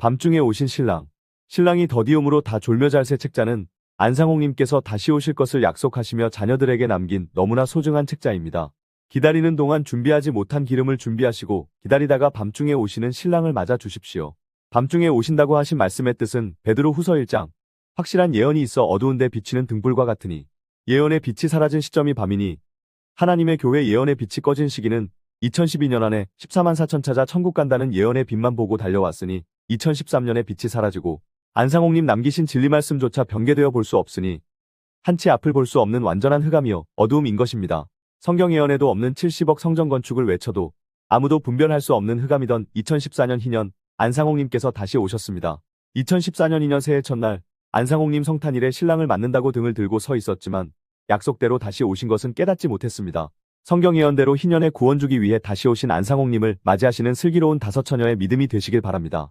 밤중에 오신 신랑. 신랑이 더디움으로 다 졸며 잘 새 책자는 안상홍님께서 다시 오실 것을 약속하시며 자녀들에게 남긴 너무나 소중한 책자입니다. 기다리는 동안 준비하지 못한 기름을 준비하시고 기다리다가 밤중에 오시는 신랑을 맞아 주십시오. 밤중에 오신다고 하신 말씀의 뜻은 베드로 후서 1장. 확실한 예언이 있어 어두운데 비치는 등불과 같으니 예언의 빛이 사라진 시점이 밤이니 하나님의 교회 예언의 빛이 꺼진 시기는 2012년 안에 14만 4천 찾아 천국 간다는 예언의 빛만 보고 달려왔으니 2013년에 빛이 사라지고 안상홍님 남기신 진리 말씀조차 변개되어 볼 수 없으니 한치 앞을 볼 수 없는 완전한 흑암이요 어두움인 것입니다. 성경 예언에도 없는 70억 성전 건축을 외쳐도 아무도 분별할 수 없는 흑암이던 2014년 희년 안상홍님께서 다시 오셨습니다. 2014년 2년 새해 첫날 안상홍님 성탄일에 신랑을 맞는다고 등을 들고 서 있었지만 약속대로 다시 오신 것은 깨닫지 못했습니다. 성경 예언대로 희년에 구원 주기 위해 다시 오신 안상홍님을 맞이하시는 슬기로운 다섯 처녀의 믿음이 되시길 바랍니다.